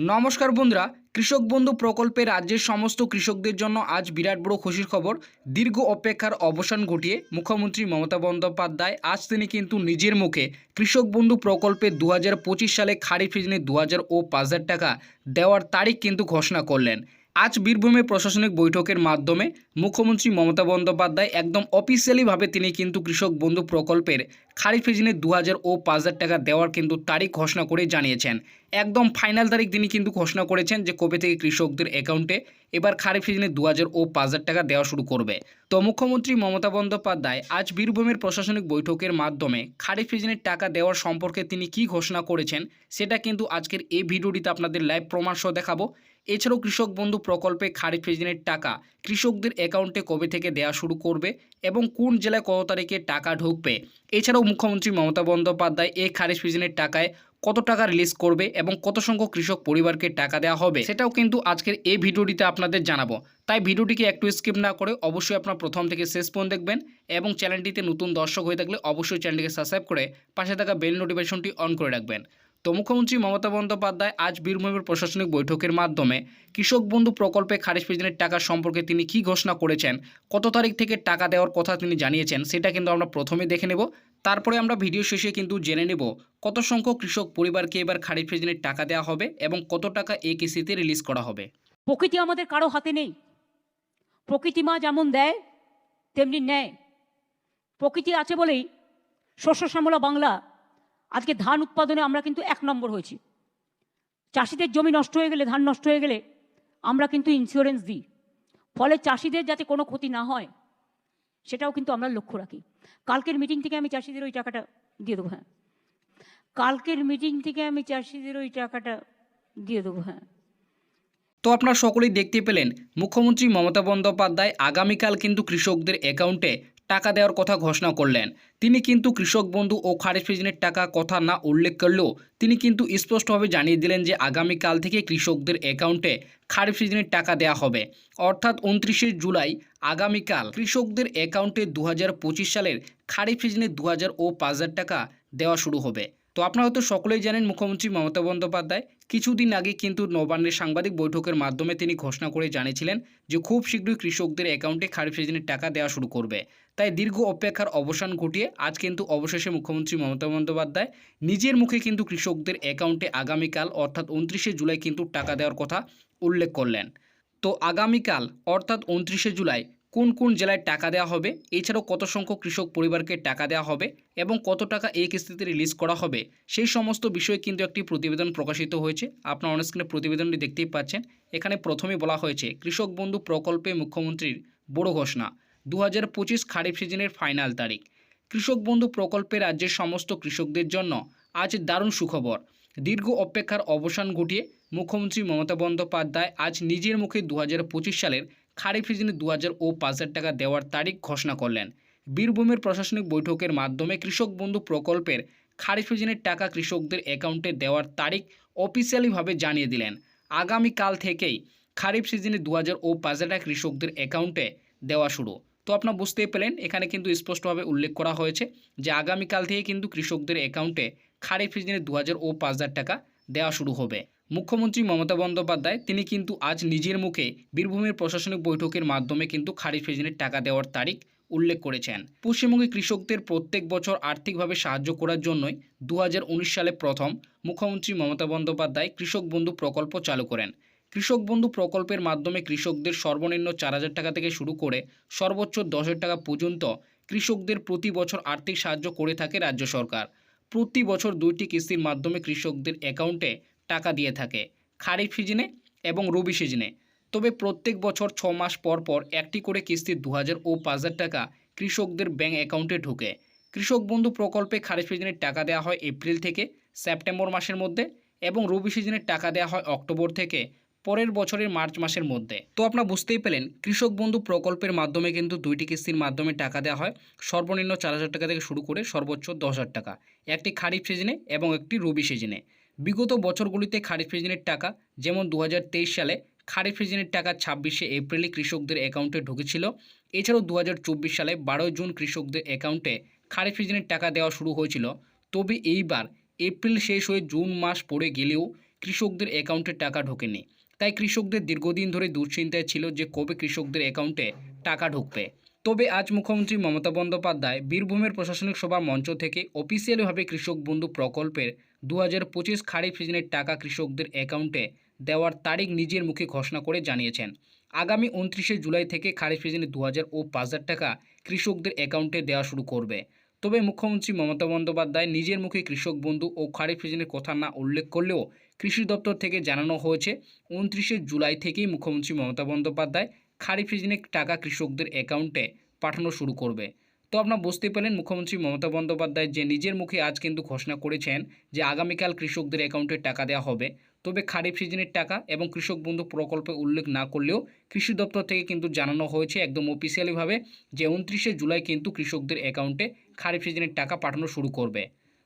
নমস্কার বন্ধুরা, কৃষক বন্ধু প্রকল্পে রাজ্যের সমস্ত কৃষকদের জন্য আজ বিরাট বড় খুশির খবর। দীর্ঘ অপেক্ষার অবসান ঘটিয়ে মুখ্যমন্ত্রী মমতা বন্দ্যোপাধ্যায় আজ তিনি কিন্তু নিজের মুখে কৃষক বন্ধু প্রকল্পে দু হাজার পঁচিশ সালে খারিফ সিজনে দু ও পাঁচ হাজার টাকা দেওয়ার তারিখ কিন্তু ঘোষণা করলেন। আজ বীরভূমে প্রশাসনিক বৈঠকের মাধ্যমে মুখ্যমন্ত্রী মমতা বন্দ্যোপাধ্যায় একদম অফিসিয়ালিভাবে তিনি কিন্তু কৃষক বন্ধু প্রকল্পের খারিফ সিজনে দু ও পাঁচ হাজার টাকা দেওয়ার কিন্তু তারিখ ঘোষণা করে জানিয়েছেন। একদম ফাইনাল তারিখ তিনি কিন্তু ঘোষণা করেছেন যে কবে থেকে কৃষকদের অ্যাকাউন্টে এবার খারিফ সিজনে দু ও পাঁচ হাজার টাকা দেওয়া শুরু করবে। তো মুখ্যমন্ত্রী মমতা বন্দ্যোপাধ্যায় আজ বীরভূমের প্রশাসনিক বৈঠকের মাধ্যমে খারিফ সিজনের টাকা দেওয়ার সম্পর্কে তিনি কি ঘোষণা করেছেন, সেটা কিন্তু আজকের এই ভিডিওটিতে আপনাদের লাইভ প্রমাণ সহ দেখাবো। এছাড়াও কৃষক বন্ধু প্রকল্পে খারিফ সিজনের টাকা কৃষকদের অ্যাকাউন্টে কবে থেকে দেওয়া শুরু করবে এবং কোন জেলায় কত তারিখে টাকা ঢুকবে? এছাড়াও মুখ্যমন্ত্রী মমতা বন্দ্যোপাধ্যায় এই খারিফ সিজনের টাকায় কত টাকা রিলিজ করবে এবং কত সংখ্যক কৃষক পরিবারকে টাকা দেওয়া হবে? সেটাও কিন্তু আজকের এই ভিডিওটিতে আপনাদের জানাব। তাই ভিডিওটিকে একটু স্কিপ না করে অবশ্যই আপনার প্রথম থেকে শেষ পর্যন্ত দেখবেন এবং চ্যানেলটিতে নতুন দর্শক হয়ে থাকলে অবশ্যই চ্যানেলটিকে সাবস্ক্রাইব করে পাশে থাকা বেল নোটিফিকেশনটি অন করে রাখবেন। তো মুখ্যমন্ত্রী মমতা বন্দ্যোপাধ্যায় আজ বীরভূমের প্রশাসনিক বৈঠকের মাধ্যমে কৃষক বন্ধু প্রকল্পে খারিজ পেজনের টাকা সম্পর্কে তিনি কি ঘোষণা করেছেন, কত তারিখ থেকে টাকা দেওয়ার কথা তিনি জানিয়েছেন, সেটা কিন্তু আমরা প্রথমে দেখে নেব। তারপরে আমরা ভিডিও শেষে কিন্তু জেনে নেব কত সংখ্যক কৃষক পরিবারকে এবার খারিজ পেজনের টাকা দেওয়া হবে এবং কত টাকা এ কিস্তিতে রিলিজ করা হবে। প্রকৃতি আমাদের কারও হাতে নেই। প্রকৃতি মা যেমন দেয়, তেমনি নেয়। প্রকৃতি আছে বলেই শস্য শ্যামলা বাংলা আজকে ধান উৎপাদনে আমরা কিন্তু এক নম্বর হয়েছি। চাষিদের জমি নষ্ট হয়ে গেলে, ধান নষ্ট হয়ে গেলে আমরা কিন্তু ইন্স্যুরেন্স দিই। ফলে চাষিদের যাতে কোনো ক্ষতি না হয়, সেটাও কিন্তু আমরা লক্ষ্য রাখি। কালকের মিটিং থেকে আমি চাষিদের ওই টাকাটা দিয়ে দেবো হ্যাঁ। কালকের মিটিং থেকে আমি চাষিদের ওই টাকাটা দিয়ে দেবো হ্যাঁ। তো আপনারা সকলেই দেখতে পেলেন, মুখ্যমন্ত্রী মমতা বন্দ্যোপাধ্যায় আগামীকাল কিন্তু কৃষকদের অ্যাকাউন্টে টাকা দেওয়ার কথা ঘোষণা করলেন। তিনি কিন্তু কৃষক বন্ধু ও খারিজ সিজনের টাকা কথা না উল্লেখ করলেও তিনি কিন্তু স্পষ্টভাবে জানিয়ে দিলেন যে আগামীকাল থেকে কৃষকদের অ্যাকাউন্টে খারিফ সিজনের টাকা দেওয়া হবে। অর্থাৎ উনত্রিশে জুলাই আগামীকাল কৃষকদের অ্যাকাউন্টে দু হাজার পঁচিশ সালের খারিফ সিজনে দু হাজার ও পাঁচ হাজার টাকা দেওয়া শুরু হবে। তো আপনারা হয়তো সকলেই জানেন মুখ্যমন্ত্রী মমতা বন্দ্যোপাধ্যায় কিছুদিন আগে কিন্তু নবান্নের সাংবাদিক বৈঠকের মাধ্যমে তিনি ঘোষণা করে জানিয়েছিলেন যে খুব শীঘ্রই কৃষকদের অ্যাকাউন্টে খারিফ সিজনের টাকা দেওয়া শুরু করবে। তাই দীর্ঘ অপেক্ষার অবসান ঘটিয়ে আজ কিন্তু অবশেষে মুখ্যমন্ত্রী মমতা বন্দ্যোপাধ্যায় নিজের মুখে কিন্তু কৃষকদের অ্যাকাউন্টে আগামীকাল, অর্থাৎ উনত্রিশে জুলাই কিন্তু টাকা দেওয়ার কথা উল্লেখ করলেন। তো আগামীকাল, অর্থাৎ উনত্রিশে জুলাই, কোন কোন জেলায় টাকা দেওয়া হবে? এছাড়াও কত সংখ্যক কৃষক পরিবারকে টাকা দেওয়া হবে? এবং কত টাকা এই কিস্তিতে রিলিজ করা হবে? সেই সমস্ত বিষয়ে কিন্তু একটি প্রতিবেদন প্রকাশিত হয়েছে। আপনার অনস্ক্রিনে প্রতিবেদনটি দেখতেই পাচ্ছেন। এখানে প্রথমে বলা হয়েছে, কৃষক বন্ধু প্রকল্পে মুখ্যমন্ত্রীর বড় ঘোষণা। দু হাজার পঁচিশ খারিফ সিজনের ফাইনাল তারিখ। কৃষক বন্ধু প্রকল্পে রাজ্যের সমস্ত কৃষকদের জন্য আজ দারুণ সুখবর। দীর্ঘ অপেক্ষার অবসান ঘটিয়ে মুখ্যমন্ত্রী মমতা বন্দ্যোপাধ্যায় আজ নিজের মুখে দু হাজার পঁচিশ সালের খারিফ সিজনে দু হাজার ও পাঁচ হাজার টাকা দেওয়ার তারিখ ঘোষণা করলেন। বীরভূমের প্রশাসনিক বৈঠকের মাধ্যমে কৃষক বন্ধু প্রকল্পের খারিফ সিজনের টাকা কৃষকদের অ্যাকাউন্টে দেওয়ার তারিখ অফিসিয়ালিভাবে জানিয়ে দিলেন। আগামীকাল থেকেই খারিফ সিজনে দু হাজার ও পাঁচ হাজার টাকা কৃষকদের অ্যাকাউন্টে দেওয়া শুরু। তো আপনারা বুঝতেই পেলেন, এখানে কিন্তু স্পষ্টভাবে উল্লেখ করা হয়েছে যে আগামীকাল থেকে কিন্তু কৃষকদের অ্যাকাউন্টে খারিফ সিজনে দু ও পাঁচ হাজার টাকা দেওয়া শুরু হবে। মুখ্যমন্ত্রী মমতা বন্দ্যোপাধ্যায়, তিনি কিন্তু আজ নিজের মুখে বীরভূমের প্রশাসনিক বৈঠকের মাধ্যমে কিন্তু খারিফ সিজনের টাকা দেওয়ার তারিখ উল্লেখ করেছেন। পশ্চিমবঙ্গে কৃষকদের প্রত্যেক বছর আর্থিকভাবে সাহায্য করার জন্যই দু হাজার উনিশ সালে প্রথম মুখ্যমন্ত্রী মমতা বন্দ্যোপাধ্যায় কৃষক বন্ধু প্রকল্প চালু করেন। কৃষক বন্ধু প্রকল্পের মাধ্যমে কৃষকদের সর্বনিম্ন চার হাজার টাকা থেকে শুরু করে সর্বোচ্চ দশ টাকা পর্যন্ত কৃষকদের প্রতি বছর আর্থিক সাহায্য করে থাকে রাজ্য সরকার। প্রতি বছর দুইটি কিস্তির মাধ্যমে কৃষকদের অ্যাকাউন্টে টাকা দিয়ে থাকে, খারিফ সিজনে এবং রবি সিজনে। তবে প্রত্যেক বছর ছ মাস পর পর একটি করে কিস্তি দু হাজার ও পাঁচ হাজার টাকা কৃষকদের ব্যাংক অ্যাকাউন্টে ঢোকে। কৃষক বন্ধু প্রকল্পে খারিফ সিজনের টাকা দেওয়া হয় এপ্রিল থেকে সেপ্টেম্বর মাসের মধ্যে এবং রবি সিজনের টাকা দেওয়া হয় অক্টোবর থেকে পরের বছরের মার্চ মাসের মধ্যে। তো আপনারা বুঝতেই পেলেন, কৃষক বন্ধু প্রকল্পের মাধ্যমে কিন্তু দুইটি কিস্তির মাধ্যমে টাকা দেওয়া হয়। সর্বনিম্ন চার হাজার টাকা থেকে শুরু করে সর্বোচ্চ দশ হাজার টাকা। একটি খারিফ সিজনে এবং একটি রবি সিজনে। বিগত বছরগুলিতে খারিফ সিজনের টাকা, যেমন দু হাজার তেইশ সালে খারিফ সিজনের টাকা ছাব্বিশে এপ্রিলে কৃষকদের অ্যাকাউন্টে ঢুকেছিল। এছাড়াও দু হাজার চব্বিশ সালে বারোই জুন কৃষকদের অ্যাকাউন্টে খারিফ সিজনের টাকা দেওয়া শুরু হয়েছিল। তবে এইবার এপ্রিল শেষ হয়ে জুন মাস পড়ে গেলেও কৃষকদের অ্যাকাউন্টে টাকা ঢোকেনি। তাই কৃষকদের দীর্ঘদিন ধরে দুশ্চিন্তায় ছিল যে কবে কৃষকদের অ্যাকাউন্টে টাকা ঢুকবে। তবে আজ মুখ্যমন্ত্রী মমতা বন্দ্যোপাধ্যায় বীরভূমের প্রশাসনিক সভা মঞ্চ থেকে অফিসিয়ালিভাবে কৃষক বন্ধু প্রকল্পের দু হাজার পঁচিশ খারিফ সিজনের টাকা কৃষকদের অ্যাকাউন্টে দেওয়ার তারিখ নিজের মুখে ঘোষণা করে জানিয়েছেন। আগামী উনত্রিশে জুলাই থেকে খারিফ সিজনে দু হাজার ও পাঁচ হাজার টাকা কৃষকদের অ্যাকাউন্টে দেওয়া শুরু করবে। তবে মুখ্যমন্ত্রী মমতা বন্দ্যোপাধ্যায় নিজের মুখে কৃষক বন্ধু ও খারিফ সিজনের কথা না উল্লেখ করলেও কৃষি দপ্তর থেকে জানানো হয়েছে, উনত্রিশে জুলাই থেকেই মুখ্যমন্ত্রী মমতা বন্দ্যোপাধ্যায় খারিফ সিজনের টাকা কৃষকদের অ্যাকাউন্টে পাঠানো শুরু করবে। তো আপনারা বুঝতে পেলেন, মুখ্যমন্ত্রী মমতা বন্দ্যোপাধ্যায় যে নিজের মুখে আজ কিন্তু ঘোষণা করেছেন যে আগামীকাল কৃষকদের অ্যাকাউন্টে টাকা দেওয়া হবে। তবে খারিফ সিজনের টাকা এবং কৃষক বন্ধু প্রকল্পে উল্লেখ না করলেও কৃষি দপ্তর থেকে কিন্তু জানানো হয়েছে একদম অফিসিয়ালিভাবে যে উনত্রিশে জুলাই কিন্তু কৃষকদের অ্যাকাউন্টে খারিফ সিজনের টাকা পাঠানো শুরু করবে।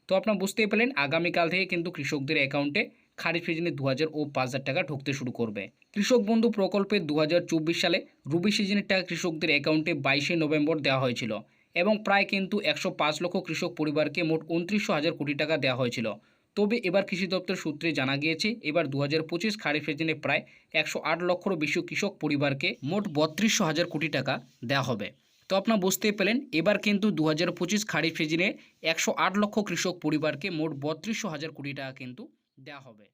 তো আপনারা বুঝতেই পেলেন, আগামীকাল থেকে কিন্তু কৃষকদের অ্যাকাউন্টে খারিফ সিজনে দু হাজার ও পাঁচ হাজার টাকা ঢুকতে শুরু করবে। কৃষক বন্ধু প্রকল্পে দু হাজার চব্বিশ সালে রুবি সিজনের টাকা কৃষকদের অ্যাকাউন্টে বাইশে নভেম্বর দেওয়া হয়েছিল এবং প্রায় কিন্তু একশো পাঁচ লক্ষ কৃষক পরিবারকে মোট উনত্রিশশো হাজার কোটি টাকা দেওয়া হয়েছিল। তবে এবার কৃষি দপ্তর সূত্রে জানা গিয়েছে, এবার দু হাজার পঁচিশ খারিফ সিজনে প্রায় একশো আট লক্ষরও বেশি কৃষক পরিবারকে মোট বত্রিশশো হাজার কোটি টাকা দেওয়া হবে। তো আপনার বুঝতেই পেলেন, এবার কিন্তু দু হাজার পঁচিশ খারিফ সিজনে একশো আট লক্ষ কৃষক পরিবারকে মোট বত্রিশশো হাজার কোটি টাকা কিন্তু দেওয়া হবে।